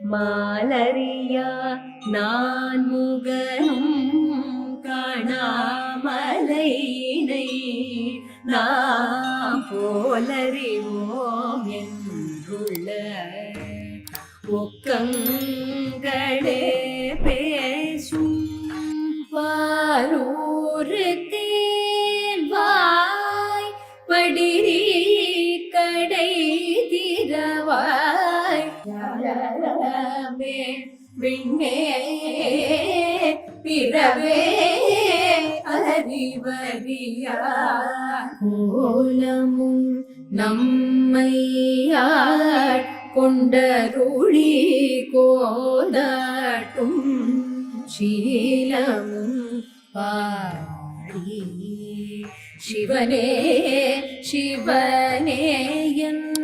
மாலரியா நான் முகனும் காணாமலையினை நாம் போலறிவோம் என்றுள்ள ஒக்கங்களே பேசும் பாரூரு ஞானமே விண்ணே பிறவே அறிவறியோலமும் நம்மையார் கொண்டருளி கோதாட்டும் சீலமும் பாடி சிவனே சிவனே என்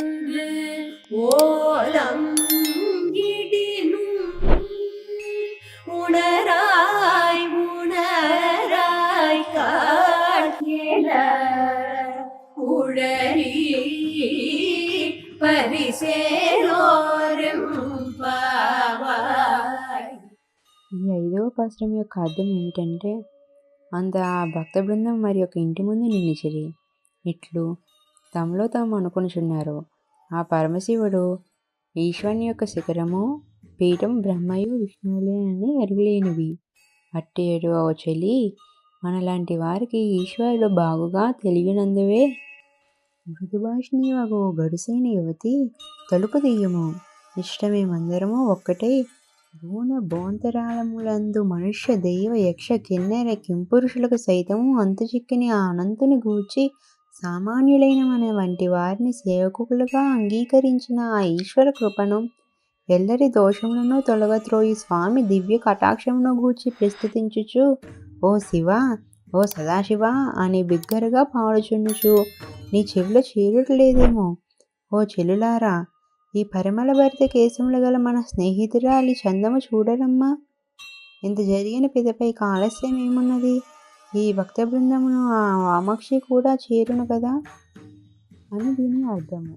ఈ ఐదవ పాశ్రం యొక్క అర్థం ఏమిటంటే అంత భక్త బృందం మరి ఒక ఇంటి ముందు నిలిచిరి. ఇట్లు తమలో తాము అనుకునిచున్నారు. ఆ పరమశివుడు ఈశ్వరుని యొక్క శిఖరము పీఠం బ్రహ్మయు విష్ణువులే అని ఎరుగలేనివి అట్టేడు ఓ చెలి మనలాంటి వారికి ఈశ్వరుడు బాగుగా తెలియనందువే మృదుభాషిణి వగు గడుసైన యువతి తలుపు దెయ్యము ఇష్టమేమందరము ఒక్కటే. భూన భోంతరాళములందు మనుష్య దైవ యక్ష కిన్నెర కింపురుషులకు సైతము అంతుచిక్కని ఆ అనంతుని గూర్చి సామాన్యులైన మన వంటి వారిని సేవకులుగా అంగీకరించిన ఆ ఈశ్వర కృపను ఎల్లరి దోషములను తొలగత్రోయి స్వామి దివ్య కటాక్షమును గూర్చి ప్రస్తుతించుచు ఓ శివ ఓ సదాశివ అని బిగ్గరగా పాడుచుండుచు నీ చెవిలో చేరుటలేదేమో ఓ చెల్లులారా ఈ పరిమళ భరిత కేశములు గల మన స్నేహితురాలి చందము చూడరమ్మా. ఇంత జరిగిన పిదపై ఆలస్యం ఏమున్నది? ఈ భక్త బృందమును ఆ వామక్షి కూడా చేరును కదా? అని దీని అర్థము.